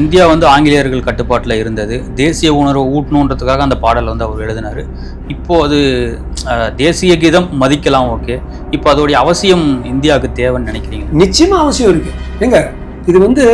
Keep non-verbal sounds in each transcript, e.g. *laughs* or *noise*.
India வந்து ஆங்கிலேயர்கள் கட்டுப்பாட்டில் இருந்தது. தேசிய உணர்வை ஊட்டணுன்றதுக்காக அந்த பாடல் வந்து அவர் எழுதினார். இப்போது அது தேசிய கீதம் மதிக்கலாம் ஓகே. இப்போ அதோடைய அவசியம் இந்தியாவுக்கு தேவைன்னு நினைக்கிறீங்க நிச்சயமாக அவசியம் இருக்குது எங்க இது வந்து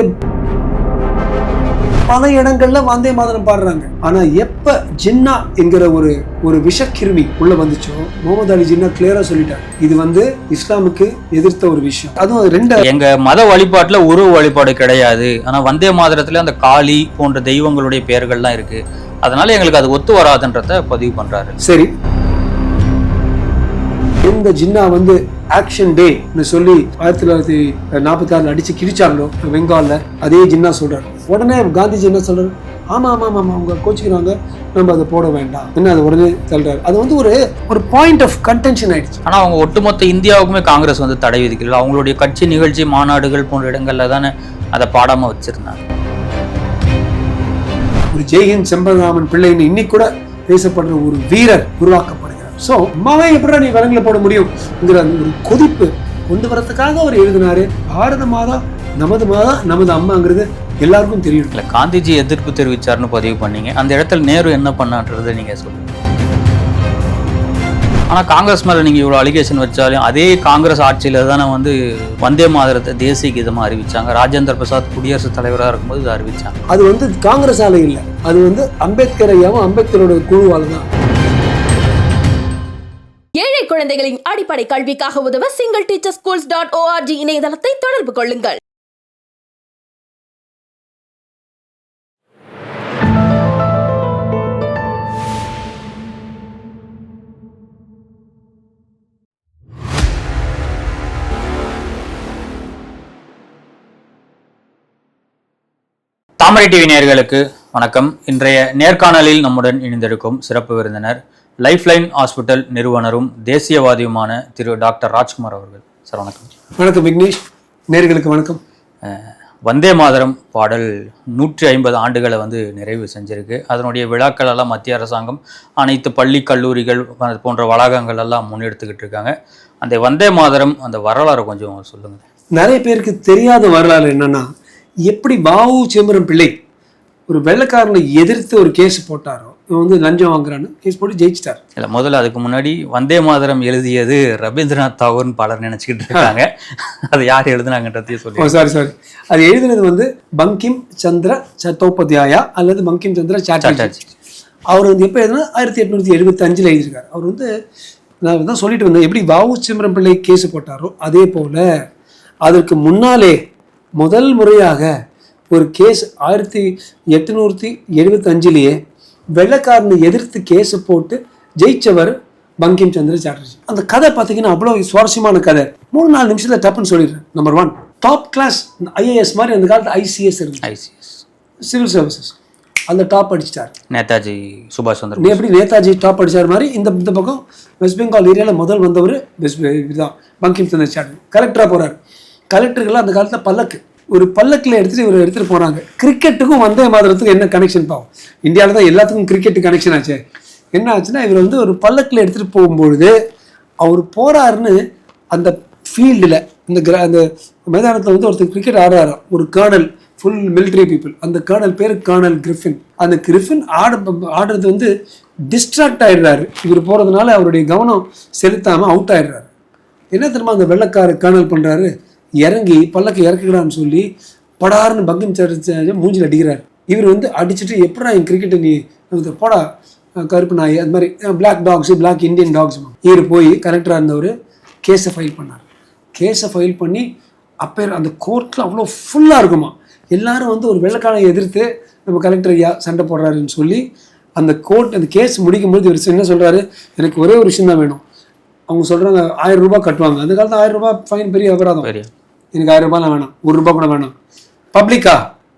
பல இடங்கள்ல வந்தே மாதிரம் பாடுறாங்க. ஆனா எப்ப ஜின்னா என்கிற ஒரு ஒரு விஷக்கிருமி உள்ள வந்துச்சோ முகமது அலி ஜின்னா கிளியரா சொல்லிட்டார். இது வந்து இஸ்லாமுக்கு எதிர்த்த ஒரு விஷயம். அதுவும் ரெண்டு எங்க மத வழிபாட்டுல உருவ வழிபாடு கிடையாது. ஆனா வந்தே மாதரத்துல அந்த காளி போன்ற தெய்வங்களுடைய பெயர்கள்லாம் இருக்கு. அதனால எங்களுக்கு அது ஒத்து வராதுன்றத பதிவு பண்றாரு. சரி. இந்த ஜின்னா வந்து ஆக்ஷன் டேன்னு சொல்லி ஆயிரத்தி தொள்ளாயிரத்தி நாற்பத்தி ஆறுல அடிச்சு கிழிச்சாங்களோ பெங்கால்ல அதே ஜின்னா சொல்றாரு. உடனே காந்திஜி என்ன சொல்றாரு? ஆமா ஆமா ஆமா அவங்க கோச்சிக்கிறாங்க. நம்ம அதை போட வேண்டாம். என்ன அதை உடனே தள்ளுறாரு அது வந்து ஒரு ஒரு பாயிண்ட் ஆஃப் கன்டென்ஷன் ஆயிடுச்சு. ஆனா அவங்க ஒட்டுமொத்த இந்தியாவுக்குமே காங்கிரஸ் வந்து தடை விதிக்கல. அவங்களுடைய கட்சி நிகழ்ச்சி மாநாடுகள் போன்ற இடங்கள்ல தானே அதை பாடாம வச்சிருந்தாங்க. ஒரு ஜெய்ஹிந்த் செம்பராமன் பிள்ளைன்னு இன்னைக்கு கூட பேசப்படுற ஒரு வீரர் உருவாக்கப்படுகிறார். ஸோ அம்மாவே எப்படா நீ விலங்குல போட முடியும்ங்கிற ஒரு கொதிப்பு கொண்டு வரதுக்காக அவர் எழுதினாரு. பாரத மாதா நமது மாதா நமது அம்மாங்கிறது எல்லாருக்கும் தெரியும். இல்ல காந்திஜி எதிர்ப்பு தெரிவிச்சாருன்னு பதிவு பண்ணீங்க. அந்த இடத்துல நேரு என்ன பண்ணான்றதை நீங்க சொல்லுங்க. ஆனா காங்கிரஸ் மேல நீங்க இவ்வளவு அலிகேஷன் வச்சாலும் அதே காங்கிரஸ் ஆட்சியில தானே வந்து வந்தே மாதரத்தை தேசிய கீதமா அறிவிச்சாங்க. ராஜேந்திர பிரசாத் குடியரசுத் தலைவராக இருக்கும்போது இதை அறிவிச்சாங்க. அது வந்து காங்கிரஸால இல்லை. அது வந்து அம்பேத்கர் ஐயாவும் அம்பேத்கரோட குழுவால தான். ஏழை குழந்தைகளின் அடிப்படை கல்விக்காக உதவ single teacher schools dot ORG இணையதளத்தை தொடர்பு கொள்ளுங்கள். தாமரை டிவி நேயர்களுக்கு வணக்கம். இன்றைய நேர்காணலில் நம்முடன் இணைந்திருக்கும் சிறப்பு விருந்தினர் லைஃப்லைன் ஹாஸ்பிட்டல் நிறுவனரும் தேசியவாதியுமான திரு டாக்டர் ராஜ்குமார் அவர்கள். சார் வணக்கம். வணக்கம் விக்னேஷ். நேர்களுக்கு வணக்கம். வந்தே மாதரம் பாடல் நூற்றி ஐம்பது ஆண்டுகளை வந்து நிறைவு செஞ்சிருக்கு. அதனுடைய விழாக்கள் எல்லாம் மத்திய அரசாங்கம் அனைத்து பள்ளி கல்லூரிகள் போன்ற வளாகங்கள் எல்லாம் முன்னெடுத்துக்கிட்டு இருக்காங்க. அந்த வந்தே மாதரம் அந்த வரலாறு கொஞ்சம் சொல்லுங்க நிறைய பேருக்கு தெரியாத வரலாறு என்னன்னா எப்படி பாவு சிதம்பரம் பிள்ளை ஒரு வெள்ளைக்காரனை எதிர்த்து ஒரு கேஸ் போட்டாரோ இவன் வந்து லஞ்சம் வாங்குறான்னு கேஸ் போட்டு ஜெயிச்சிட்டார். இல்லை முதல்ல அதுக்கு முன்னாடி வந்தே மாதரம் எழுதியது ரவீந்திரநாத் தாகூர்னு பலர் நினைச்சுக்கிட்டு இருக்காங்க. *laughs* அது யார் எழுதுனாங்கன்றதையும் சொல்லி சாரி சாரி அது எழுதினது வந்து பங்கிம் சந்திர சட்டோபாத்யாயா அல்லது பங்கிம் சந்திர சாட்டர்ஜி. அவர் வந்து எப்போ எழுதுனா ஆயிரத்தி எட்நூத்தி எழுபத்தி அஞ்சில் எழுதியிருக்காரு. அவர் வந்து நான் தான் சொல்லிட்டு வந்தேன். எப்படி வாவு சிதம்பரம் பிள்ளை கேஸ் போட்டாரோ அதே போல அதற்கு முன்னாலே முதல் முறையாக ஒரு கேஸ் ஆயிரத்தி எட்நூத்தி எழுபத்தி அஞ்சிலேயே வெள்ளைக்காரனை எதிர்த்து கேஸ் போட்டு ஜெயிச்சவர் பங்கிம் சந்திர சாட்டர்ஜி. அந்த கதை பார்த்தீங்கன்னா அவ்வளோ சுவாரஸ்யமான கதை. மூணு நாலு நிமிஷத்துல டப்புன்னு சொல்லிடுறேன். Number one top class IAS மாதிரி அந்த காலத்து ஐசிஎஸ் இருந்துச்சு. ஐசிஎஸ் சிவில் சர்வீசஸ் அந்த டாப் அடிச்சிட்டார். நேதாஜி சுபாஷ் சந்திர நீ எப்படி நேதாஜி டாப் அடிச்சார் மாதிரி இந்த இந்த பக்கம் வெஸ்ட் பெங்கால் ஏரியாவில் முதல் வந்தவர் வெஸ்ட் இதுதான் பங்கிம் சந்திர சாட்டர்ஜி. கலெக்டராக போறார். கலெக்டர்கள்லாம் அந்த காலத்தில் பல்லக்கு. ஒரு பல்லக்கில் எடுத்துகிட்டு இவர் எடுத்துகிட்டு போனாங்க. கிரிக்கெட்டுக்கும் வந்தே மாதரத்துக்கும் என்ன கனெக்ஷன் பாவம்? இந்தியாவில் தான் எல்லாத்துக்கும் கிரிக்கெட் கனெக்ஷன் ஆச்சு. என்ன ஆச்சுன்னா இவர் வந்து ஒரு பல்லக்கில் எடுத்துகிட்டு போகும்பொழுது அவர் போகிறாருன்னு அந்த ஃபீல்டில் இந்த கிர அந்த மைதானத்தில் வந்து ஒருத்தர் கிரிக்கெட் ஆடுறாராம். ஒரு கேர்னல் ஃபுல் மிலிட்ரி பீப்புள் அந்த கேர்னல் பேர் கேர்னல் கிரிஃபின் அந்த கிரிஃபின் ஆட ஆடுறது வந்து டிஸ்ட்ராக்ட் ஆயிடுறாரு. இவர் போகிறதுனால அவருடைய கவனம் செலுத்தாமல் அவுட் ஆகிடுறாரு என்ன தெரியுமா அந்த வெள்ளக்கார கேர்னல் பண்ணுறாரு இறங்கி பல்லக்கு இறக்குறான்னு சொல்லி படார்னு பங்கிம் சர்ச்ச மூஞ்சில் அடிக்கிறார். இவர் வந்து அடிச்சுட்டு எப்படா என் கிரிக்கெட்டை நீ போடா கருப்பு நாய் அது மாதிரி black dogs black Indian dogs இவர் போய் கலெக்டராக இருந்தவர் கேஸை ஃபைல் பண்ணார். கேஸை ஃபைல் பண்ணி அப்போ அந்த கோர்ட்டில் அவ்வளோ ஃபுல்லாக இருக்குமா. எல்லாரும் வந்து ஒரு வெள்ளைக்காரனை எதிர்த்து நம்ம கலெக்டர் ஐயா சண்டை போடுறாருன்னு சொல்லி அந்த கோர்ட் அந்த கேஸ் முடிக்கும்போது இவர் என்ன சொல்கிறாரு எனக்கு ஒரே ஒரு விஷயம் தான் வேணும். அவங்க சொல்கிறாங்க ஆயிரம் ரூபாய் கட்டுவாங்க. அந்த காலத்தில் ஆயிரம் ரூபாய் ஃபைன் பெரிய அபராதம். எனக்கு ஆயிரம் ரூபாய்லாம் வேணாம். ஒரு ரூபாய் கூட வேணாம். பப்ளிக்கா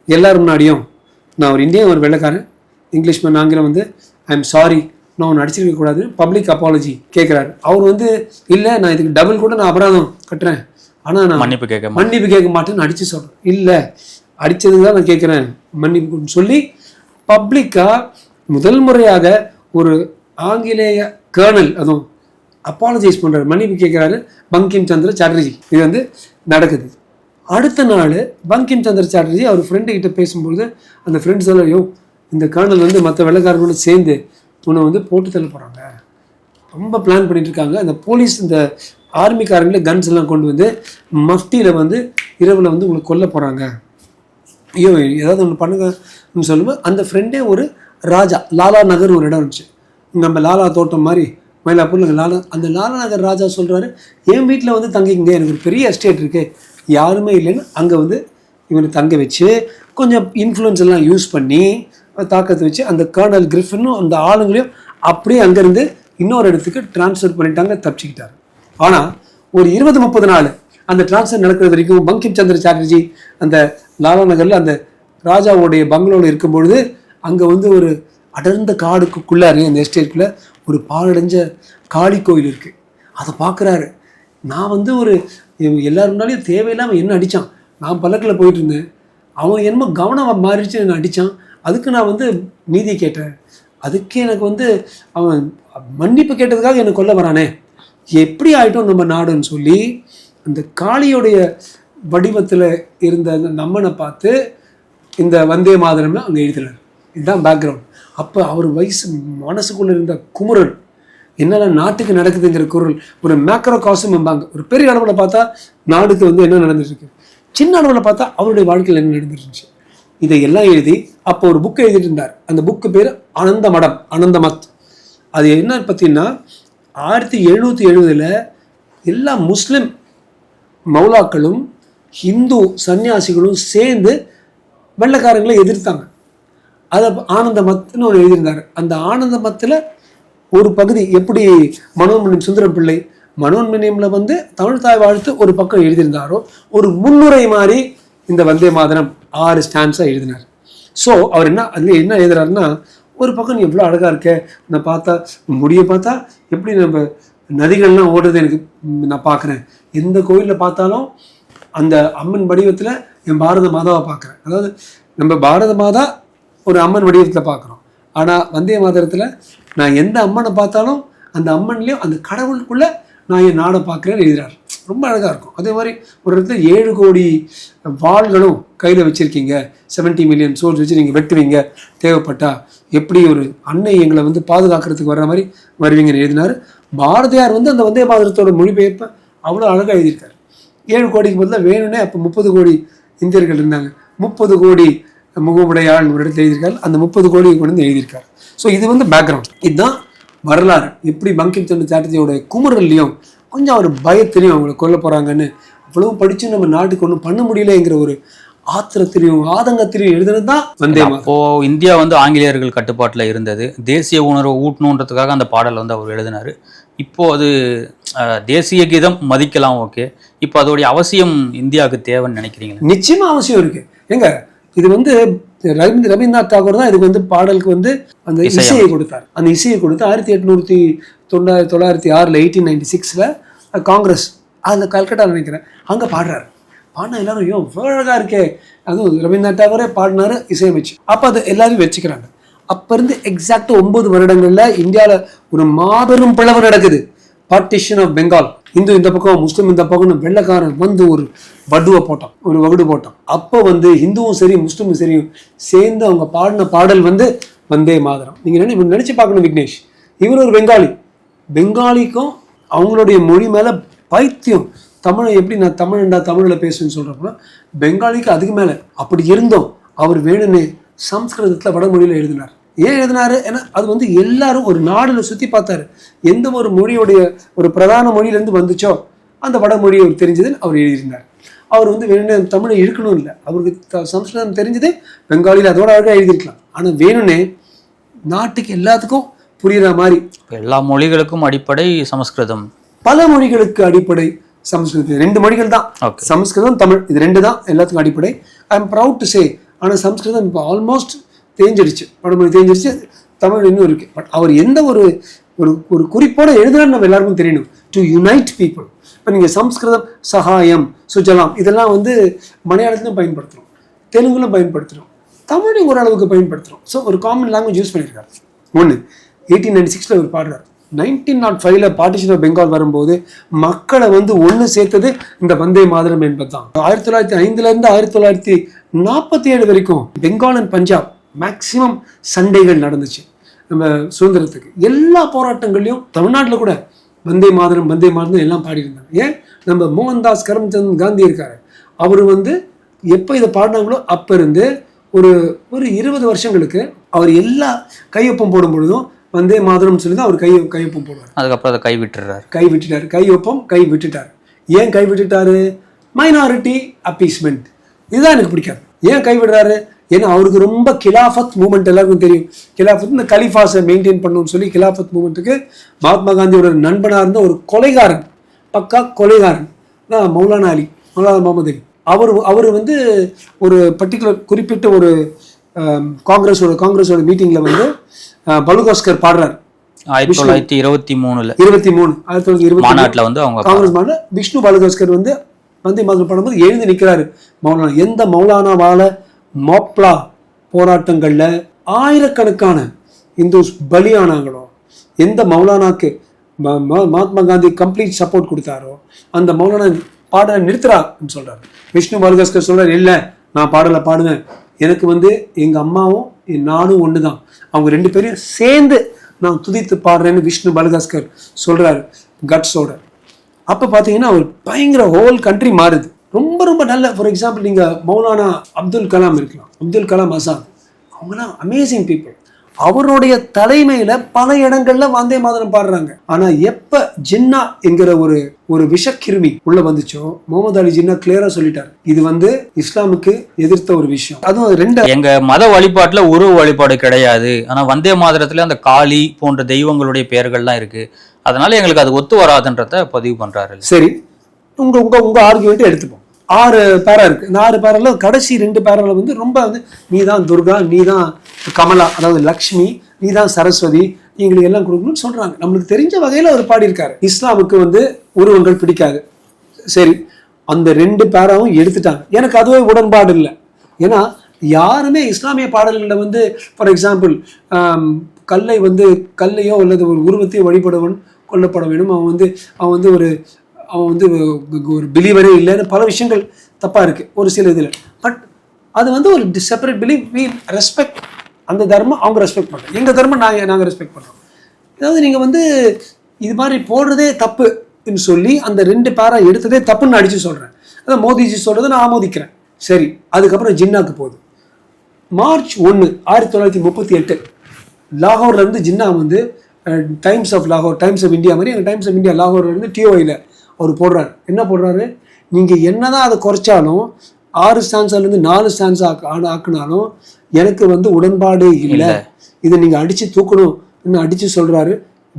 எல்லாரும் முன்னாடியும். நான் ஒரு இந்தியன் ஒரு வெள்ளைக்காரன். இங்கிலீஷ் மேன் ஆங்கிலம் வந்து ஐ எம் சாரி நான் ஒன்று அடிச்சிருக்க கூடாது பப்ளிக் அப்பாலஜி கேட்குறாரு அவர் வந்து இல்லை நான் இதுக்கு டபுள் கூட நான் அபராதம் கட்டுறேன். ஆனால் நான் மன்னிப்பு கேட்க. மன்னிப்பு கேட்க மாட்டேன்னு அடிச்சு சொல்கிறேன் இல்லை அடிச்சதுக்கு தான் நான் கேட்குறேன் மன்னிப்பு சொல்லி பப்ளிக்காக முதல் முறையாக ஒரு ஆங்கிலேய கேர்னல் அதுவும் அப்பாலஜைஸ் பண்ணுறாரு மன்னிப்பு கேட்குறாரு பங்கிம் சந்திர சாட்டர்ஜி. இது வந்து நடக்குது. அடுத்த நாள் பங்கிம் சந்திர சாட்டர்ஜி அவர் ஃப்ரெண்டு கிட்ட பேசும்பொழுது அந்த ஃப்ரெண்ட்ஸ் எல்லாம் யோ இந்த கர்னல் வந்து மற்ற வெள்ளக்காரங்களோட சேர்ந்து உன்னை வந்து போட்டு தள்ள போகிறாங்க ரொம்ப பிளான் பண்ணிட்டு இருக்காங்க. அந்த போலீஸ் இந்த ஆர்மிக்காரங்களே கன்ஸ் எல்லாம் கொண்டு வந்து மஃப்டியில் வந்து இரவில் வந்து உங்களை கொல்ல போகிறாங்க ஐயோ ஏதாவது ஒன்று பண்ணுங்கன்னு சொல்லும்போது அந்த ஃப்ரெண்டே ஒரு ராஜா லாலா நகர் ஒரு இடம் இருந்துச்சு. நம்ம லாலா தோட்டம் மாதிரி மயிலாப்பூர்ல லாலா அந்த லாலா நகர் ராஜா சொல்கிறாரு என் வீட்டில் வந்து தங்கிங்க எனக்கு ஒரு பெரிய எஸ்டேட் இருக்கு. யாருமே இல்லைன்னு அங்கே வந்து இவனை தங்க வச்சு கொஞ்சம் இன்ஃப்ளூயன்ஸ் எல்லாம் யூஸ் பண்ணி தாக்கத்தை வச்சு அந்த கர்னல் கிரிஃபினும் அந்த ஆளுங்களையும் அப்படியே அங்கேருந்து இன்னொரு இடத்துக்கு ட்ரான்ஸ்ஃபர் பண்ணிட்டாங்க தப்பிச்சுக்கிட்டார். ஆனால் ஒரு இருபது முப்பது நாள் அந்த ட்ரான்ஸ்ஃபர் நடக்கிற வரைக்கும் பங்கிம் சந்திர சாட்டர்ஜி அந்த லாலா நகரில் அந்த ராஜாவுடைய பங்களோவில் இருக்கும் பொழுது அங்கே வந்து ஒரு அடர்ந்த காடுக்குள்ளே அந்த எஸ்டேட்டுக்குள்ளே ஒரு பாலடைஞ்ச காளி கோயில் இருக்குது அதை பார்க்குறாரு நான் வந்து ஒரு இவன் தேவையில்லாமல் என்ன அடித்தான் நான் பல்லக்கில் போயிட்டு இருந்தேன். அவன் என்னமோ கவனம் மாறிடுச்சு என்ன அடித்தான் அதுக்கு நான் வந்து நீதி கேட்டேன். அதுக்கே எனக்கு வந்து அவன் மன்னிப்பு கேட்டதுக்காக என்னை கொல்ல வரானே. எப்படி ஆகிட்டோம் நம்ம நாடுன்னு சொல்லி அந்த காளியோடைய வடிவத்தில் இருந்த அந்த நம்மனை பார்த்து இந்த வந்தே மாதரம்னு அங்கே எழுதினார். இதுதான் பேக்ரவுண்ட் அப்போ அவர் வயசு மனசுக்குள்ள இருந்த குமுறல் என்னென்ன நாட்டுக்கு நடக்குதுங்கிற குரல் ஒரு மேக்ரோ காசும் என்பாங்க ஒரு பெரிய அளவில் பார்த்தா நாடுக்கு வந்து என்ன நடந்துட்டு சின்ன அளவில் பார்த்தா அவருடைய வாழ்க்கையில் என்ன நடந்துருந்துச்சு இதையெல்லாம் எழுதி அப்போ ஒரு புக்கு எழுதிட்டு இருந்தார் அந்த புக்கு பேர் அனந்த மடம் அனந்தமத். அது என்ன பார்த்தீங்கன்னா ஆயிரத்தி எழுநூற்றி எழுபதில் எல்லா முஸ்லிம் மௌலாக்களும் ஹிந்து சன்னியாசிகளும் சேர்ந்து வெள்ளக்காரங்களை எதிர்த்தாங்க. அதை ஆனந்த மத்துன்னு ஒன்று எழுதியிருந்தார். அந்த ஆனந்த மத்தில் ஒரு பகுதி எப்படி மனோன்மணியம் சுந்தரம் பிள்ளை மனோன்மணியமில் வந்து தமிழ் தாய் வாழ்த்து ஒரு பக்கம் எழுதியிருந்தாரோ ஒரு முன்னுரை மாதிரி இந்த வந்தே மாதனம் ஆறு ஸ்டான்ஸாக எழுதினார். ஸோ அவர் என்ன அதில் என்ன எழுதுறாருன்னா ஒரு பக்கம் நீ எவ்வளோ அழகாக இருக்க நான் பார்த்தா முடிய பார்த்தா எப்படி நம்ம நதிகள்லாம் ஓடுறது எனக்கு நான் பார்க்குறேன். எந்த கோயிலில் பார்த்தாலும் அந்த அம்மன் வடிவத்தில் என் பாரத மாதாவை பார்க்குறேன். அதாவது நம்ம பாரத மாதா ஒரு அம்மன் வடிவத்தில் பார்க்குறோம் ஆனால் வந்தே மாதரத்தில் நான் எந்த அம்மனை பார்த்தாலும் அந்த அம்மன்லேயும் அந்த கடவுளுக்குள்ளே நான் என் நாடை பார்க்குறேன்னு எழுதுறாரு. ரொம்ப அழகாக இருக்கும். அதே மாதிரி ஒரு இடத்துல ஏழு கோடி வாள்களும் கையில் வச்சுருக்கீங்க. 70 மில்லியன் சோல்ஸ் வச்சு நீங்கள் வெட்டுவீங்க. தேவைப்பட்டா எப்படி ஒரு அன்னை எங்களை வந்து பாதுகாக்கிறதுக்கு வர்ற மாதிரி வருவீங்கன்னு எழுதினார். பாரதியார் வந்து அந்த வந்தே மாதரத்தோட மொழிபெயர்ப்பை அவ்வளோ அழகாக எழுதியிருக்காரு. ஏழு கோடிக்கு பதிலாக வேணும்னே அப்போ முப்பது கோடி இந்தியர்கள் இருந்தாங்க. முப்பது கோடி முகமுடையாள் ஒரு இடத்துல எழுதியிருக்காரு. அந்த முப்பது கோடி கொண்டு வந்து எழுதியிருக்காரு. ஸோ இது வந்து பேக்ரவுண்ட் இதுதான் வரலாறு. எப்படி பங்கிம் சந்திர சாட்டர்ஜியோட குமுறல்லையும் கொஞ்சம் ஒரு பயத்திலையும் அவங்கள கொல்ல போகிறாங்கன்னு அவ்வளவு படித்து நம்ம நாட்டுக்கு ஒன்றும் பண்ண முடியலங்கிற ஒரு ஆத்திரத்திலையும் ஆதங்கத்திலையும் எழுதுனது தான் வந்தே. அப்போ இந்தியா வந்து ஆங்கிலேயர்கள் கட்டுப்பாட்டில் இருந்தது. தேசிய உணர்வை ஊட்டணுன்றதுக்காக அந்த பாடல் வந்து அவர் எழுதினாரு. இப்போ அது தேசிய கீதம் மதிக்கலாம் ஓகே. இப்போ அதோடைய அவசியம் இந்தியாவுக்கு தேவைன்னு நினைக்கிறீங்களா? நிச்சயமா அவசியம் இருக்கு. ஏங்க இது வந்து ரவீந்திர ரவீந்திரநாத் தாகூர் தான் இதுக்கு வந்து பாடலுக்கு வந்து அந்த. இசையை கொடுத்தார். அந்த இசையை கொடுத்து ஆயிரத்தி எட்நூத்தி தொள்ளாயிரத்தி தொள்ளாயிரத்தி ஆறில் எயிட்டீன் நைன்டி சிக்ஸில் காங்கிரஸ் அதில் கல்கட்டா நினைக்கிறேன் அங்கே பாடுறாரு. பாடினா எல்லாரும் ஐயோ இவ்வளவு அழகா இருக்கே. அதுவும் ரவீந்திரநாத் தாகூரே பாடினாரு இசையமைச்சு. அப்போ அது எல்லாரும் வச்சுக்கிறாங்க. அப்ப இருந்து எக்ஸாக்ட் ஒன்பது வருடங்கள்ல இந்தியாவில் ஒரு மாபெரும் பிளவு நடக்குது. பார்ட்டிஷன் ஆஃப் பெங்கால் இந்து இந்த பக்கம் முஸ்லீம் இந்த பக்கம்னு வெள்ளைக்காரன் வந்து ஒரு வடுவை போட்டான் ஒரு வகுடு போட்டான். அப்போ வந்து ஹிந்துவும் சரி முஸ்லீமும் சரி சேர்ந்து அவங்க பாடின பாடல் வந்து வந்தே மாதரம். நீங்கள் நினை நினச்சி பார்க்கணும் விக்னேஷ். இவர் ஒரு பெங்காலி. பெங்காலிக்கும் அவங்களுடைய மொழி மேலே பைத்தியம். தமிழை எப்படி நான் தமிழ்ண்டா தமிழில் பேசுவேன்னு சொல்கிறப்போ பெங்காலிக்கு அதுக்கு மேலே அப்படி இருந்தோம். அவர் வேணும்னு சம்ஸ்கிருதத்தில் வடமொழியில் எழுதினார். ஏன் எழுதினாரு? ஏன்னா அது வந்து எல்லாரும் ஒரு நாடுல சுற்றி பார்த்தாரு. எந்த ஒரு மொழியுடைய ஒரு பிரதான மொழியிலேருந்து வந்துச்சோ அந்த வடமொழி அவர் தெரிஞ்சதுன்னு அவர் எழுதியிருந்தார். அவர் வந்து வேணும்னே தமிழை இழுக்கணும் இல்லை. அவருக்கு சம்ஸ்கிருதம் தெரிஞ்சது பெங்காலியில் அதோட அழகாக எழுதியிருக்கலாம். ஆனால் வேணும்னே நாட்டுக்கு எல்லாத்துக்கும் புரியுற மாதிரி. எல்லா மொழிகளுக்கும் அடிப்படை சமஸ்கிருதம். பல மொழிகளுக்கு அடிப்படை சமஸ்கிருதம். ரெண்டு மொழிகள் தான். சமஸ்கிருதம் தமிழ் இது ரெண்டு தான் எல்லாத்துக்கும் அடிப்படை. I am proud to say ஆனால் சமஸ்கிருதம் இப்போ ஆல்மோஸ்ட் தேஞ்சிடுச்சு. படுமொழி தேஞ்சிடுச்சு. தமிழ் இன்னும் இருக்குது பட் அவர் எந்த ஒரு ஒரு ஒரு குறிப்போடு எழுதுறான்னு நம்ம எல்லாருக்கும் தெரியணும். டு யுனைட் பீப்புள் இப்போ நீங்கள் சம்ஸ்கிருதம் சகாயம் சுஜலாம் இதெல்லாம் வந்து மலையாளத்திலும் பயன்படுத்துகிறோம் தெலுங்குலும் பயன்படுத்துகிறோம் தமிழையும் ஓரளவுக்கு பயன்படுத்துகிறோம் ஸோ ஒரு காமன் லாங்குவேஜ் யூஸ் பண்ணியிருக்காரு. ஒன்று எயிட்டீன் நைன்டி சிக்ஸில் ஒரு பாடுறார் நைன்டீன் நாட் ஃபைவ்ல பார்ட்டிஷன் ஆஃப் பெங்கால் வரும்போது மக்களை வந்து ஒன்று சேர்த்தது இந்த வந்தே மாதிரம் என்பது தான் ஆயிரத்தி தொள்ளாயிரத்தி ஐந்துலேருந்து ஆயிரத்தி தொள்ளாயிரத்தி நாற்பத்தி ஏழு வரைக்கும் பெங்கால் அண்ட் பஞ்சாப் மேக்சிமம் சண்டைகள் நடந்துச்சு. நம்ம சுதந்திரத்துக்கு. எல்லா போராட்டங்கள்லையும் தமிழ்நாட்டில் கூட வந்தே மாதரம் வந்தே மாதரம் எல்லாம் பாடியிருந்தாங்க. ஏன்? நம்ம மோகன்தாஸ் கரம்சந்த் காந்தி இருக்காரு. அவர் வந்து எப்போ இதை பாடினாங்களோ அப்போ இருந்து ஒரு ஒரு இருபது வருஷங்களுக்கு அவர் எல்லா கையொப்பம் போடும் பொழுதும் வந்தே மாதரம் சொல்லி தான் அவர் கை கையொப்பம் போடுவார். அதுக்கப்புறம் அதை கை விட்டுறாரு கை விட்டுட்டார் கையொப்பம் கை விட்டுட்டார். ஏன் கை விட்டுட்டாரு மைனாரிட்டி அப்பீஸ்மெண்ட் இதுதான் எனக்கு பிடிக்காது. ஏன் கை விடுறாரு ஏன்னா அவருக்கு ரொம்ப கிலாஃபத் மூமெண்ட் எல்லாருக்கும் தெரியும். கிலாஃபத் இந்த கலிஃபாஸை மெயின்டைன் பண்ணணும்னு சொல்லி கிலாஃபத் மூமெண்ட்டுக்கு மகாத்மா காந்தியோட நண்பனாக இருந்த ஒரு கொலைகாரன் பக்கா கொலைகாரன் தான் மௌலானா அலி மௌலானா முகமது அலி. அவர் அவர் வந்து ஒரு பர்டிகுலர் குறிப்பிட்ட ஒரு காங்கிரஸோட காங்கிரஸோட மீட்டிங்கில் வந்து பலுகாஸ்கர் பாடுறார். ஆயிரத்தி தொள்ளாயிரத்தி இருபத்தி மூணுல. இருபத்தி மூணு ஆயிரத்தி தொள்ளாயிரத்தி இருபத்தி மாநாட்டுல வந்து அவங்க காங்கிரஸ் மாநில விஷ்ணு பாலகஸ்கர் வந்து வந்தே மாதம் பண்ணும்போது எழுந்து நிற்கிறாரு மௌலானா. எந்த மௌலானாவால மாப்ளா போராட்டங்களில் ஆயிரக்கணக்கான இந்துஸ் பலியானாங்களோ எந்த மௌலானாக்கு ம- ம- மகாத்மா காந்தி கம்ப்ளீட் சப்போர்ட் கொடுத்தாரோ அந்த மௌலானா பாட நிறுத்துறான்னு சொல்கிறார் விஷ்ணு பாலகாஸ்கர் சொல்கிறார் இல்லை நான் பாடலை பாடுவேன். எனக்கு வந்து எங்கள் அம்மாவும் என் நானும் ஒன்று தான் அவங்க ரெண்டு பேரையும் சேர்ந்து நான் துதித்து பாடுறேன்னு விஷ்ணு பாலகாஸ்கர் சொல்கிறாரு கட்ஸோட. அப்போ பார்த்தீங்கன்னா அவர் பயங்கர ஹோல் கண்ட்ரி மாறுது. ரொம்ப ரொம்ப நல்ல ஃபார் எக்ஸாம்பிள் நீங்கள் மௌலானா அப்துல் கலாம் இருக்கலாம் அப்துல் கலாம் ஆசாத் அவங்களாம் அமேசிங் பீப்புள் அவருடைய தலைமையில பல இடங்கள்ல வந்தே மாதரம் பாடுறாங்க. ஆனா எப்ப ஜின்னா என்கிற ஒரு ஒரு விஷக்கிருமி உள்ள வந்துச்சோ முகமது அலி ஜின்னா கிளியரா சொல்லிட்டார். இது வந்து இஸ்லாமுக்கு எதிர்த்த ஒரு விஷயம். அதுவும் ரெண்டு எங்க மத வழிபாட்டுல உருவ வழிபாடு கிடையாது. ஆனா வந்தே மாதரத்துல அந்த காளி போன்ற தெய்வங்களுடைய பெயர்கள்லாம் இருக்கு. அதனால எங்களுக்கு அது ஒத்து வராதுன்றத பதிவு பண்றாரு. சரி உங்கள் உங்கள் உங்கள் ஆர்குமெண்ட் எடுத்துப்போம். ஆறு பேரா இருக்குது இந்த ஆறு பேரில் கடைசி ரெண்டு பேரில் வந்து ரொம்ப வந்து நீ தான் துர்கா நீ தான் கமலா அதாவது லக்ஷ்மி நீ தான் சரஸ்வதி எங்களுக்கு எல்லாம் கொடுக்கணும்னு சொல்கிறாங்க நம்மளுக்கு தெரிஞ்ச வகையில் அவர் பாடியிருக்காரு. இஸ்லாமுக்கு வந்து உருவங்கள் பிடிக்காது. சரி அந்த ரெண்டு பேராவும் எடுத்துட்டாங்க. எனக்கு அதுவே உடன்பாடு இல்லை. ஏன்னா யாருமே இஸ்லாமிய பாடல்களில் வந்து ஃபார் எக்ஸாம்பிள் கல்லை வந்து கல்லையோ அல்லது ஒரு உருவத்தையோ வழிபடவன் கொல்லப்பட வேண்டும் அவன் வந்து அவன் வந்து ஒரு அவன் வந்து ஒரு பிலீவரே இல்லைன்னு பல விஷயங்கள் தப்பாக இருக்குது ஒரு சில இதில். பட் அது வந்து ஒரு செப்பரேட் பிலீவ் வி ரெஸ்பெக்ட் அந்த தர்மம் அவங்க ரெஸ்பெக்ட் பண்ணுறோம் எங்கள் தர்மம் நாங்கள் நாங்கள் ரெஸ்பெக்ட் பண்ணுறோம் அதாவது நீங்கள் வந்து இது மாதிரி போடுறதே தப்புன்னு சொல்லி அந்த ரெண்டு பேரை எடுத்ததே தப்புன்னு அடித்து சொல்கிறேன் அதான் மோதிஜி சொல்கிறத நான் ஆமோதிக்கிறேன். சரி அதுக்கப்புறம் ஜின்னாக்கு போகுது. மார்ச் ஒன்று ஆயிரத்தி தொள்ளாயிரத்தி முப்பத்தி எட்டு லாகூர்லேருந்து ஜின்னா வந்து டைம்ஸ் ஆஃப் லாகூர் டைம்ஸ் ஆஃப் இந்தியா மாதிரி எங்கள் டைம்ஸ் ஆஃப் இந்தியா லாகூர்லேருந்து டிஓஐயில் அவர் போடுறாரு. என்ன போடுறாரு? நீங்கள் என்னதான் அதை குறைச்சாலும் ஆறு ஸ்டான்ஸாலேருந்து நாலு ஸ்டான்ஸ் ஆக்கு ஆக்குனாலும் எனக்கு வந்து உடன்பாடு இல்லை. இதை நீங்கள் அடித்து தூக்கணும் அடித்து சொல்கிறாரு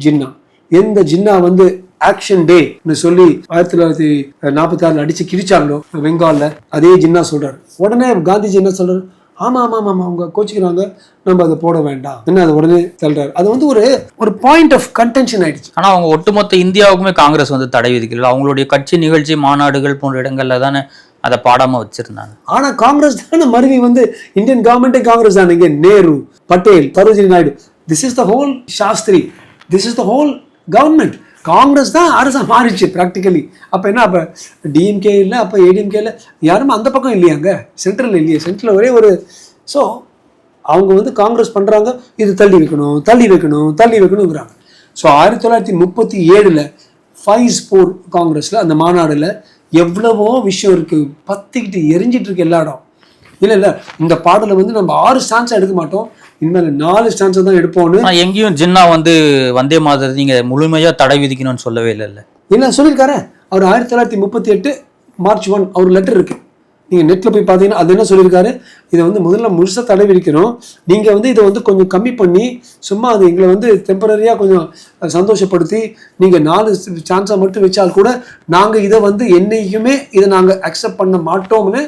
ஜின்னா. எந்த ஜின்னா வந்து ஆக்ஷன் டேன்னு சொல்லி ஆயிரத்தி தொள்ளாயிரத்தி நாற்பத்தி ஆறுல அடிச்சு கிழிச்சாங்களோ பெங்கால்ல அதே ஜின்னா சொல்றாரு. உடனே காந்திஜி என்ன சொல்றாரு? ஆமா ஆமா ஆமா அவங்க கோச்சிக்கிறாங்க நம்ம அதை போட வேண்டாம். என்ன அதை உடனே தள்ளுறாரு. அது வந்து ஒரு ஒரு பாயிண்ட் ஆஃப் கன்டென்ஷன் ஆயிடுச்சு. ஆனா அவங்க ஒட்டுமொத்த இந்தியாவுக்குமே காங்கிரஸ் வந்து தடை விதிக்கல. அவங்களுடைய கட்சி நிகழ்ச்சி மாநாடுகள் போன்ற இடங்கள்ல தானே அதை பாடாம வச்சிருந்தாங்க. ஆனா காங்கிரஸ் தானே மருவி வந்து இந்தியன் கவர்மெண்ட்டே காங்கிரஸ் தானே. இங்க Nehru Patel Sarojini Naidu. This is the whole Shastri this is the whole government Congress தான் அரசாக மாறிச்சு ப்ராக்டிக்கலி அப்போ என்ன அப்போ டிஎம்கே இல்லை அப்போ ஏடிஎம்கே இல்லை யாருமே அந்த பக்கம் இல்லையாங்க சென்ட்ரல் இல்லையே சென்ட்ரல் ஒரே ஒரு ஸோ அவங்க வந்து காங்கிரஸ் பண்ணுறாங்க இது தள்ளி வைக்கணும் தள்ளி வைக்கணும் தள்ளி வைக்கணுங்கிறாங்க. ஸோ ஆயிரத்தி தொள்ளாயிரத்தி முப்பத்தி ஏழில் ஃபைஸ் போர் காங்கிரஸில் அந்த மாநாடில் எவ்வளவோ விஷயம் இருக்குது பத்திக்கிட்டு எரிஞ்சிட்டு இருக்கு எல்லா இடம். இல்லை இல்லை இந்த பாடலை வந்து நம்ம ஆறு ஸ்டான்ஸாக எடுக்க மாட்டோம். இனிமேல் நாலு ஸ்டான்ஸை தான் எடுப்போம்னு எங்கேயும் ஜின்னா வந்து வந்தே மாதத்தை நீங்க முழுமையா தடை விதிக்கணும்னு சொல்லவே இல்லைல்ல என்ன சொல்லியிருக்காரு? அவர் ஆயிரத்தி தொள்ளாயிரத்தி முப்பத்தி எட்டு மார்ச் ஒன் அவர் லெட்டர் இருக்கு. நீங்கள் நெட்டில் போய் பார்த்தீங்கன்னா அது என்ன சொல்லியிருக்காரு? இதை வந்து முதல்ல முழுசாக தடை விதிக்கணும். நீங்கள் வந்து இதை வந்து கொஞ்சம் கம்மி பண்ணி சும்மா அது எங்களை வந்து டெம்பரரியாக கொஞ்சம் சந்தோஷப்படுத்தி நீங்கள் நாலு சான்ஸை மட்டும் வச்சால் கூட நாங்கள் இதை வந்து என்னைக்குமே இதை நாங்கள் அக்செப்ட் பண்ண மாட்டோம்னு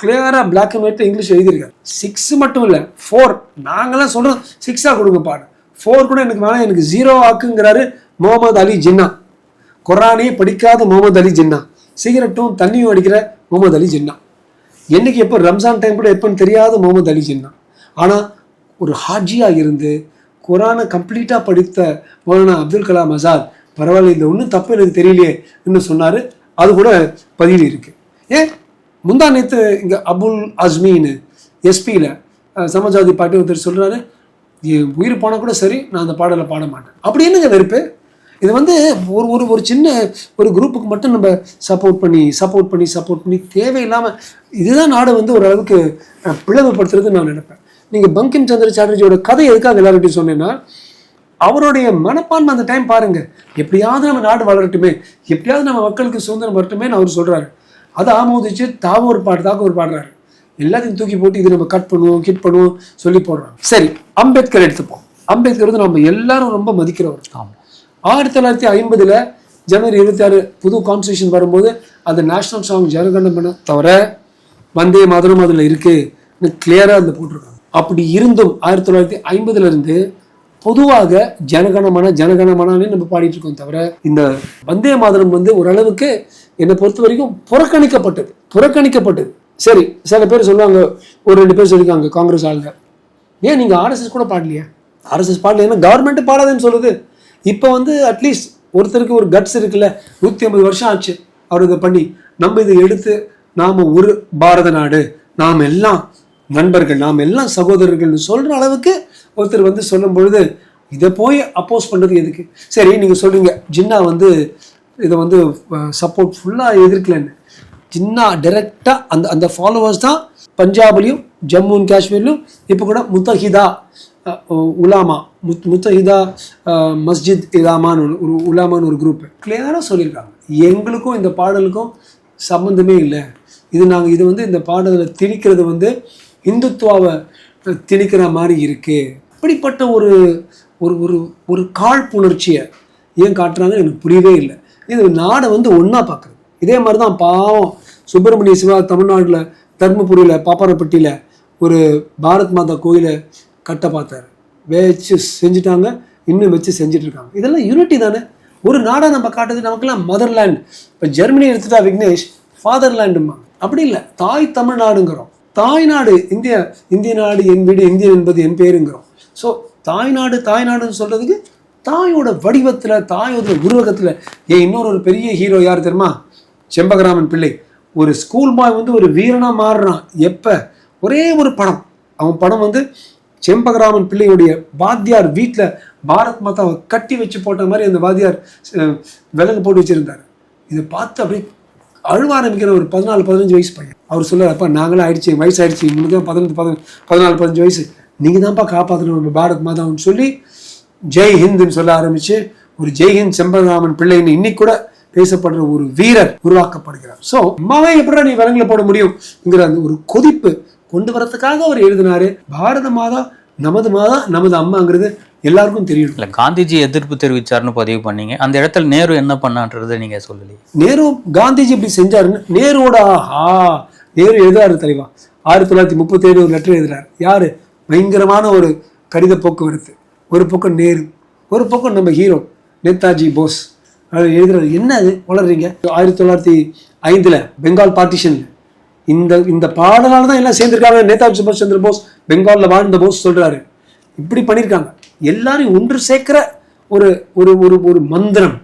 கிளியராக பிளாக் அண்ட் ஒயிட்டில் இங்கிலீஷ் எழுதியிருக்காரு. சிக்ஸ் மட்டும் இல்லை ஃபோர் நாங்களாம் சொல்கிறோம் சிக்ஸாக கொடுங்க பாடு ஃபோர் கூட எனக்கு வேணாம் எனக்கு ஜீரோ ஆக்குங்கிறாரு முகமது அலி ஜின்னா. குரானே படிக்காத முகமது அலி ஜின்னா. சிகரெட்டும் தண்ணியும் அடிக்கிற முகமது அலி ஜின்னா. என்னைக்கு எப்போ ரம்ஜான் டைம் கூட எப்போன்னு தெரியாத முகமது அலி ஜின்னா. ஆனால் ஒரு ஹாஜியாக இருந்து குரானை கம்ப்ளீட்டாக படித்த மௌலானா அப்துல் கலாம் ஆசாத் பரவாயில்ல இந்த ஒன்றும் தப்பு எனக்கு தெரியலையே இன்னும் சொன்னார். அது கூட பதிவு இருக்குது ஏன்? முந்தா நேற்று இங்கே அபுல் அஸ்மின்னு எஸ்பியில் சமாஜ்வாதி பார்ட்டி ஒருத்தர் சொல்கிறாரு உயிர் போனால் கூட சரி நான் அந்த பாடலை பாட மாட்டேன். அப்படி என்னங்க வெறுப்பு? இது வந்து ஒரு ஒரு ஒரு சின்ன ஒரு குரூப்புக்கு மட்டும் நம்ம சப்போர்ட் பண்ணி சப்போர்ட் பண்ணி சப்போர்ட் பண்ணி தேவையில்லாமல் இதுதான் நாடை வந்து ஓரளவுக்கு பிளவுபடுத்துறது நான் நினைப்பேன். நீங்கள் பங்கிம் சந்திர சாட்டர்ஜியோட கதை எதுக்காக எல்லார்கிட்டையும் சொன்னேன்னா அவருடைய மனப்பான்மை அந்த டைம் பாருங்க. எப்படியாவது நம்ம நாடு வளரட்டுமே எப்படியாவது நம்ம மக்களுக்கு சுதந்திரம் வரட்டுமே அவர் சொல்றாரு. அதை ஆமோதிச்சு தாவ ஒரு பாட்டு தாக்க ஒரு பாடுறாரு. எல்லாத்தையும் தூக்கி போட்டு இது நம்ம கட் பண்ணுவோம் கிட் பண்ணுவோம் சொல்லி போடுறாங்க. சரி அம்பேத்கர் எடுத்துப்போம். அம்பேத்கர் வந்து நம்ம எல்லாரும் ரொம்ப மதிக்கிறவர். ஆயிரத்தி தொள்ளாயிரத்தி ஐம்பதுல ஜனவரி இருபத்தி ஆறு புது கான்ஸ்டியூஷன் வரும்போது அது நேஷனல் சாங் ஜனகணமன தவிர வந்தே மாதரம் அதில் இருக்கு. கிளியராக அதில் போட்டிருக்காங்க. அப்படி இருந்தும் ஆயிரத்தி தொள்ளாயிரத்தி ஐம்பதுல இருந்து பொதுவாக ஜனகணமன ஜனகணமனானே நம்ம பாடிட்டு இருக்கோம் தவிர இந்த வந்தே மாதரம் வந்து ஓரளவுக்கு என்னை பொறுத்த வரைக்கும் புறக்கணிக்கப்பட்டது. புறக்கணிக்கப்பட்டது. சரி சில பேர் சொல்லுவாங்க ஒரு ரெண்டு பேர் சொல்லியிருக்காங்க காங்கிரஸ் ஆளுங்க. ஏன் நீங்கள் ஆர்எஸ்எஸ் கூட பாடலையா? ஆர்எஸ்எஸ் பாடல ஏன்னா கவர்மெண்ட் பாடாதுன்னு சொல்லுது. இப்போ வந்து அட்லீஸ்ட் ஒருத்தருக்கு ஒரு கட்ஸ் இருக்குல்ல நூற்றி ஐம்பது வருஷம் ஆச்சு அவர் இதை பண்ணி. நம்ம இதை எடுத்து நாம் ஒரு பாரத நாடு நாம் எல்லாம் நண்பர்கள் நாம் எல்லாம் சகோதரர்கள்னு சொல்கிற அளவுக்கு ஒருத்தர் வந்து சொல்லும் பொழுது இதை போய் அப்போஸ் பண்ணுறது எதுக்கு? சரி நீங்கள் சொல்கிறீங்க ஜின்னா வந்து இதை வந்து சப்போர்ட் ஃபுல்லாக எதிர்க்கலன்னு. ஜின்னா டைரெக்டாக அந்த அந்த ஃபாலோவர்ஸ் தான் பஞ்சாப்லேயும் ஜம்மு அண்ட் காஷ்மீர்லையும் இப்போ கூட முத்தஹிதா உலாமா முத் முத்தஹிதா மஸ்ஜித் இலாமான்னு ஒரு- உலாமான்னு ஒரு குரூப் கிளியராக சொல்லியிருக்காங்க. எங்களுக்கும் இந்த பாடலுக்கும் சம்மந்தமே இல்லை. இது நாங்கள் இது வந்து இந்த பாடலை திணிக்கிறது வந்து இந்துத்துவாவை திணிக்கிற மாதிரி இருக்குது அப்படிப்பட்ட ஒரு ஒரு ஒரு ஒரு காழ்ப்புணர்ச்சியை ஏன் காட்டுறாங்கன்னு எனக்கு புரியவே இல்லை. இது நாடை வந்து ஒன்றா பார்க்குறது இதே மாதிரி தான் பாவம் சுப்பிரமணிய சிவா தமிழ்நாட்டில் தர்மபுரியில் பாப்பாரப்பட்டியில் ஒரு பாரத் மாதா கோயிலை கட்ட பார்த்தாரு. வச்சு செஞ்சுட்டாங்க இன்னும் வச்சு செஞ்சுட்டு இருக்காங்க இதெல்லாம் யூனிட்டி தானே? ஒரு நாடாக நம்ம காட்டுறது நமக்கெல்லாம் மதர்லேண்ட் இப்போ ஜெர்மனி எடுத்துட்டா விக்னேஷ் ஃபாதர்லேண்டுமா அப்படி இல்லை. தாய் தமிழ்நாடுங்கிறோம். தாய்நாடு இந்திய இந்திய நாடு என் வீடு இந்தியன் என்பது என் பேருங்கிறோம். ஸோ தாய்நாடு தாய்நாடுன்னு சொல்கிறதுக்கு தாயோட வடிவத்தில் தாயோட உருவகத்தில் ஏன் இன்னொரு ஒரு பெரிய ஹீரோ யார் தெரியுமா? செம்பகராமன் பிள்ளை. ஒரு ஸ்கூல் பாய் வந்து ஒரு வீரனாக மாறுறான். எப்போ? ஒரே ஒரு படம். அவன் படம் வந்து செம்பகராமன் பிள்ளையுடைய வாத்தியார் வீட்டில் பாரத் மாதாவை கட்டி வச்சு போட்ட மாதிரி அந்த வாத்தியார் விலங்கு போட்டு வச்சிருந்தார். இதை பார்த்து அப்படியே அழுவ ஆரம்பிக்கிற ஒரு பதினாலு பதினஞ்சு வயசு பையன். அவர் சொல்றாரு அப்பா நாங்களும் ஆயிடுச்சு வயசு ஆயிடுச்சு உங்களுக்கு தான் பதினஞ்சு பதினாலு பதினஞ்சு வயசு. நீங்கள் தான்ப்பா காப்பாற்றணும் நம்ம பாரத் மாதாவுன்னு சொல்லி ஜெய் ஹிந்த்னு சொல்ல ஆரம்பிச்சு ஒரு ஜெய் ஹிந்த் செம்பகராமன் பிள்ளைன்னு இன்னைக்கு கூட பேசப்படுற ஒரு வீரர் உருவாக்கப்படுகிறார். ஸோ அம்மாவே எப்படா நீ விலங்குல போட முடியும்ங்கிற அந்த ஒரு கொதிப்பு கொண்டு வரதுக்காக அவர் எழுதினாரு. பாரத மாதா நமது மாதா நமது அம்மாங்கிறது எல்லாருக்கும் தெரியணும் இல்லை காந்திஜி எதிர்ப்பு தெரிவிச்சாருன்னு பதிவு பண்ணீங்க. அந்த இடத்துல நேரு என்ன பண்ணான்றதை நீங்கள் சொல்லலையே. நேரு காந்திஜி இப்படி செஞ்சாருன்னு நேருவோட ஆஹா நேரு எழுதாரு தலைவா ஆயிரத்தி தொள்ளாயிரத்தி முப்பத்தி ஏழு ஒரு லெட்டர் எழுதுறாரு. யாரு? பயங்கரமான ஒரு கடித போக்குவரத்து. ஒரு பக்கம் நேரு ஒரு பக்கம் நம்ம ஹீரோ நேதாஜி போஸ். அவர் எழுதுறாரு என்ன அது வளர்றீங்க ஆயிரத்தி தொள்ளாயிரத்தி ஐந்தில் பெங்கால் பார்ட்டிஷன் இந்த இந்த பாடலால் தான் எல்லாம் சேர்ந்திருக்காங்க. நேதாஜி சுபாஷ் சந்திர போஸ் பெங்காலில் வாழ்ந்த போஸ் சொல்கிறாரு இப்படி பண்ணியிருக்காங்க எல்லாரையும் ஒன்று சேர்க்கிற ஒரு ஒரு ஒரு ஒரு மந்திரம்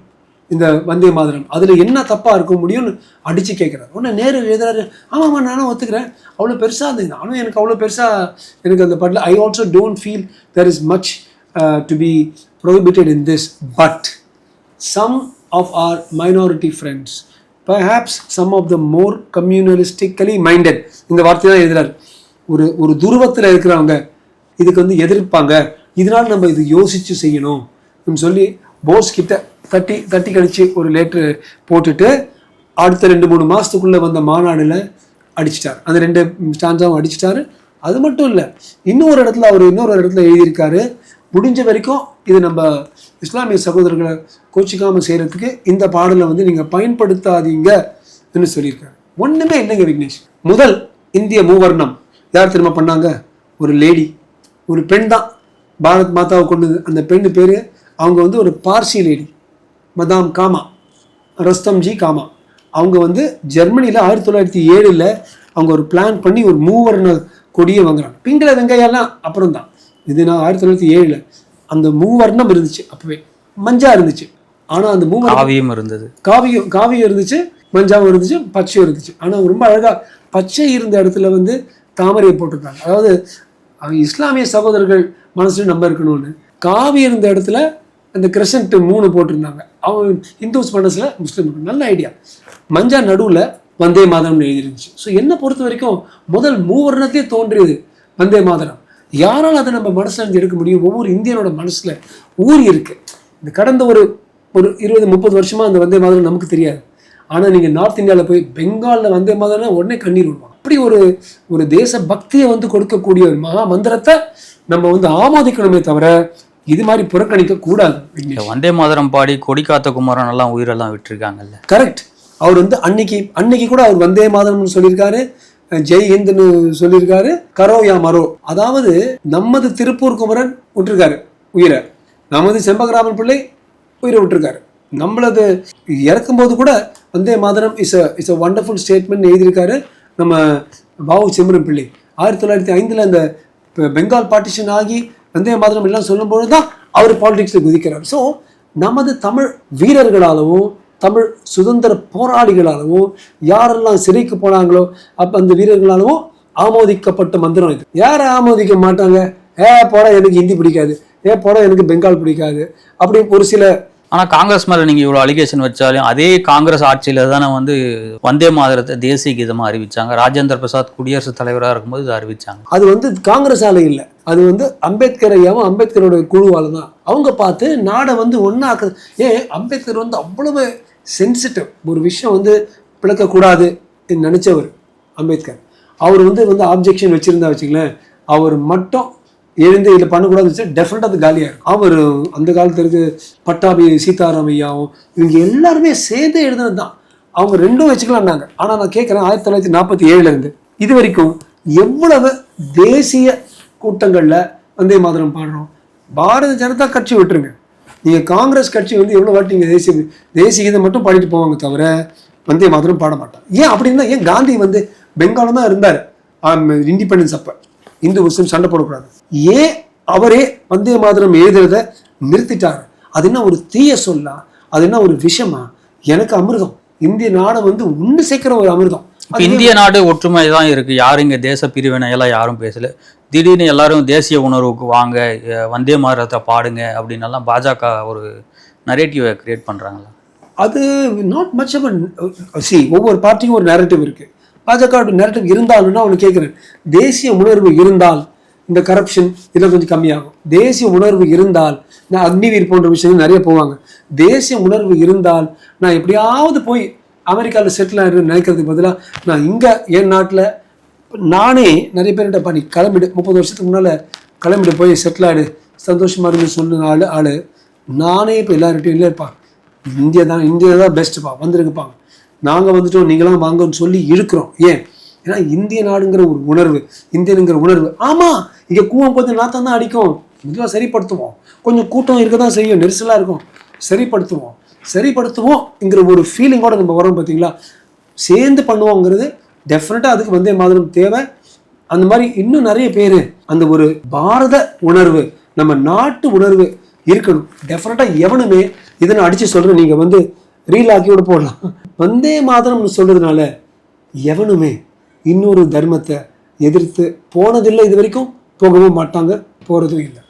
இந்த வந்தே மாதிரம். அதில் என்ன தப்பாக இருக்க முடியும்னு அடித்து கேட்குறாரு உடனே நேரு எழுதுறாரு ஆமா ஆமா நானும் ஒத்துக்கிறேன். அவ்வளோ பெருசாக அது நானும் எனக்கு அவ்வளோ பெருசாக எனக்கு அந்த பாட்டில் I also don't feel there is much Uh, to be prohibited in this but some of our minority friends perhaps some of the more communalistically minded இந்த வார்த்தை தான் எழுதுறார். ஒரு ஒரு துருவத்தில் இருக்கிறவங்க இதுக்கு வந்து எதிர்ப்பாங்க. இதனால் நம்ம இது யோசிச்சு செய்யணும் அப்படின்னு சொல்லி போஸ் கிட்ட தட்டி தட்டி கழிச்சு ஒரு லேட்ரு போட்டுட்டு அடுத்த ரெண்டு மூணு மாதத்துக்குள்ளே வந்த மாநாடுல அடிச்சிட்டார். அந்த ரெண்டு ஸ்டான்ஸாவும் அடிச்சிட்டாரு. அது மட்டும் இல்லை இன்னொரு இடத்துல அவர் இன்னொரு இடத்துல எழுதியிருக்காரு. முடிஞ்ச வரைக்கும் இது நம்ம இஸ்லாமிய சகோதரர்களை கோச்சிக்காமல் செய்கிறதுக்கு இந்த பாடலை வந்து நீங்கள் பயன்படுத்தாதீங்கன்னு சொல்லியிருக்காரு. ஒன்றுமே இல்லைங்க விக்னேஷ். முதல் இந்திய மூவர்ணம் யார் திரும்ப பண்ணாங்க? ஒரு லேடி ஒரு பெண் தான். பாரத் மாதாவை கொண்டு அந்த பெண்ணு பேர் அவங்க வந்து ஒரு பார்சி லேடி மதாம் காமா ரஸ்தம்ஜி காமா. அவங்க வந்து ஜெர்மனியில் ஆயிரத்தி தொள்ளாயிரத்தி ஏழில் அவங்க ஒரு பிளான் பண்ணி ஒரு மூவர்ண கொடியை வாங்குறாங்க. பிங்கள வெங்காயம்லாம் அப்புறம் தான் இது நான் ஆயிரத்தி தொள்ளாயிரத்தி ஏழில் அந்த மூவர்ணம் இருந்துச்சு அப்பவே. மஞ்சா இருந்துச்சு. ஆனா அந்த மூவர் காவியம் இருந்தது. காவியம் காவியம் இருந்துச்சு மஞ்சாவும் இருந்துச்சு பச்சையும் இருந்துச்சு. ஆனால் ரொம்ப அழகா பச்சை இருந்த இடத்துல வந்து தாமரையை போட்டிருக்காங்க. அதாவது அவங்க இஸ்லாமிய சகோதரர்கள் மனசுல நம்ம இருக்கணும்னு. காவி இருந்த இடத்துல அந்த கிரசன்ட் மூணு போட்டிருந்தாங்க. அவங்க இந்துஸ் மனசுல முஸ்லீம் இருக்கணும். நல்ல ஐடியா. மஞ்சா நடுவுல வந்தே மாதரம்னு எழுதிருந்துச்சு ஸோ என்னை பொறுத்த வரைக்கும் முதல் மூவர்ணத்தையே தோன்றியது வந்தே மாதரம். யாரால் அதை நம்ம மனசுல இருந்து எடுக்க முடியும்? ஒவ்வொரு இந்தியனோட மனசுல ஊறி இருக்கு. இந்த கடந்த ஒரு ஒரு இருபது முப்பது வருஷமா அந்த வந்தே மாதரம் நமக்கு தெரியாது. ஆனா நீங்க நார்த் இந்தியாவில் போய் பெங்கால்ல வந்தே மாதம்னா உடனே கண்ணீர் விடுவாங்க. அப்படி ஒரு ஒரு தேச பக்தியை வந்து கொடுக்கக்கூடிய ஒரு மகா மந்திரத்தை நம்ம வந்து ஆமோதிக்கணுமே தவிர இது மாதிரி புறக்கணிக்க கூடாது. வந்தே மாதரம் பாடி கொடி காத்த குமாரன் எல்லாம் உயிரெல்லாம் விட்டுருக்காங்கல்ல. கரெக்ட் அவர் வந்து அன்னைக்கு அன்னைக்கு கூட அவர் வந்தே மாதரம்னு சொல்லியிருக்காரு. ஜெய் ஹிந்த்னு சொல்லியிருக்காரு. கரோ யா மரோ. அதாவது நமது திருப்பூர் குமரன் விட்டுருக்காரு உயிரை. நமது செம்பகராமன் பிள்ளை உயிரை விட்டுருக்காரு. நம்மளது இறக்கும்போது கூட Vande Mataram is a is a wonderful statement எழுதியிருக்காரு நம்ம பாவு சிம்ரன் பிள்ளை. ஆயிரத்தி தொள்ளாயிரத்தி ஐந்தில் அந்த பெங்கால் பார்ட்டிஷன் ஆகி வந்தே மாதரம் எல்லாம் சொல்லும்போது தான் அவர் பாலிடிக்ஸில் குதிக்கிறார். ஸோ நமது தமிழ் வீரர்களாலவும் தமிழ் சுதந்திர போராளிகளாலவும் யாரெல்லாம் சிறைக்கு போனாங்களோ அப்போ அந்த வீரர்களாலவும் ஆமோதிக்கப்பட்ட மந்திரம் இது. யாரை ஆமோதிக்க மாட்டாங்க? ஏ போட எனக்கு ஹிந்தி பிடிக்காது. ஏ போட எனக்கு பெங்கால் பிடிக்காது. அப்படி ஒரு சில ஆனா காங்கிரஸ் மேல நீங்க இவ்வளவு அலிகேஷன் வச்சாலும் அதே காங்கிரஸ் ஆட்சியில தானே வந்து வந்தே மாதரத்தை தேசிய கீதமா அறிவிச்சாங்க. ராஜேந்திர பிரசாத் குடியரசுத் தலைவரா இருக்கும்போது இதை அறிவிச்சாங்க. அது வந்து காங்கிரஸால இல்லை. அது வந்து அம்பேத்கர் ஐயாவும் அம்பேத்கரோட குழுவால தான். அவங்க பார்த்து நாடை வந்து ஒன்றாக்க ஏன் அம்பேத்கர் வந்து அவ்வளவு சென்சிட்டிவ் ஒரு விஷயம் வந்து பிளக்கக்கூடாது நினச்சவர் அம்பேத்கர். அவர் வந்து வந்து ஆப்ஜெக்ஷன் வச்சுருந்தா வச்சுங்களேன் அவர் மட்டும் எழுந்து இதில் பண்ணக்கூடாது வச்சு டெஃபினட்டாக அது காலியாக இருக்கும். அவர் அந்த காலத்துல இருக்கு பட்டாபி சீதாராம் ஐயாவும் இவங்க எல்லாருமே சேர்ந்து எழுதுனது தான். அவங்க ரெண்டும் வச்சுக்கலாம்னாங்க ஆனால் நான் கேட்குறேன் ஆயிரத்தி தொள்ளாயிரத்தி நாற்பத்தி ஏழுலேருந்து இது வரைக்கும் எவ்வளவு தேசிய கூட்டங்களில் வந்தே மாதிரம் பாடுறோம். பாரதிய ஜனதா கட்சி விட்டுருங்க. நீங்கள் காங்கிரஸ் கட்சி வந்து எவ்வளோ வாட்டி நீங்கள் தேசிய தேசிய கீதம் மட்டும் பாடிட்டு போவாங்க தவிர வந்தே மாதிரம் பாட மாட்டான் ஏன் அப்படின்னா ஏன் காந்தி வந்து பெங்காலம் தான் இருந்தார். இண்டிபெண்டன்ஸ் அப்போ. இந்து முஸ்லீம் சண்டை போடக்கூடாது. ஏன் அவரே வந்தே மாதிரம் எழுதுறத நிறுத்திட்டார்? அது என்ன ஒரு தீய சொல்லா? அது என்ன ஒரு விஷமா? எனக்கு அமிர்தம். இந்திய நாடை வந்து ஒன்று சேர்க்கிற ஒரு அமிர்தம். இந்திய நாடு ஒற்றுமை தான் இருக்கு. யாரும் இங்க தேச பிரிவினை எல்லாம் யாரும் பேசல. திடீர்னு எல்லாரும் தேசிய உணர்வுக்கு வாங்க வந்தே மாதரத்தை பாடுங்க அப்படின்னு எல்லாம் பாஜக ஒரு நரேட்டிவை கிரியேட் பண்றாங்களா? அது நாட் மச் ஆஃப் சி ஒவ்வொரு பார்ட்டிக்கும் ஒரு நேரட்டிவ் இருக்கு. பாஜக நேரட்டிவ் இருந்தாலும்னா ஒன்று கேட்குறேன் தேசிய உணர்வு இருந்தால் இந்த கரப்ஷன் இதெல்லாம் கொஞ்சம் கம்மியாகும். தேசிய உணர்வு இருந்தால் நான் அக்னிவீர் போன்ற விஷயங்கள் நிறைய போவாங்க. தேசிய உணர்வு இருந்தால் நான் எப்படியாவது போய் அமெரிக்காவில் செட்டில் ஆகிடும் நினைக்கிறதுக்கு பதிலாக நான் இங்கே என் நாட்டில் நானே நிறைய பேர்கிட்ட பண்ணி கிளம்பிடு. முப்பது வருஷத்துக்கு முன்னால் கிளம்பிட்டு போய் செட்டில் ஆகிடு சந்தோஷமா இருந்து சொன்ன ஆள் ஆள். நானே இப்போ எல்லார்கிட்டையும் இல்லைப்பா இந்தியா தான் இந்தியா தான் பெஸ்ட்டுப்பா வந்துருங்கப்பா. நாங்கள் வந்துட்டோம் நீங்களாம் வாங்கன்னு சொல்லி இழுக்கிறோம் ஏன்? ஏன்னா இந்திய நாடுங்கிற ஒரு உணர்வு இந்தியனுங்கிற உணர்வு. ஆமாம் இங்கே கூவம் கொஞ்சம் நாத்தம் தான் அடிக்கும். மெதுவாக சரிப்படுத்துவோம். கொஞ்சம் கூட்டம் இருக்க தான் செய்யும் நெரிசலாக இருக்கும். சரிப்படுத்துவோம். சரிப்படுத்துவோம்ங்கிற ஒரு ஃபீலிங்கோட நம்ம வரோம் பார்த்தீங்களா? சேர்ந்து பண்ணுவோங்கிறது டெஃபினட்டாக அதுக்கு வந்தே மாதிரம் தேவை. அந்த மாதிரி இன்னும் நிறைய பேர் அந்த ஒரு பாரத உணர்வு நம்ம நாட்டு உணர்வு இருக்கணும். டெஃபினட்டாக எவனுமே இதை நான் அடித்து சொல்கிறேன் நீங்கள் வந்து ரீல் ஆக்கியோடு போடலாம். வந்தே மாதரம்னு சொல்கிறதுனால எவனுமே இன்னொரு தர்மத்தை எதிர்த்து போனதில்லை. இது வரைக்கும் போகவும் மாட்டாங்க போகிறதும் இல்லை.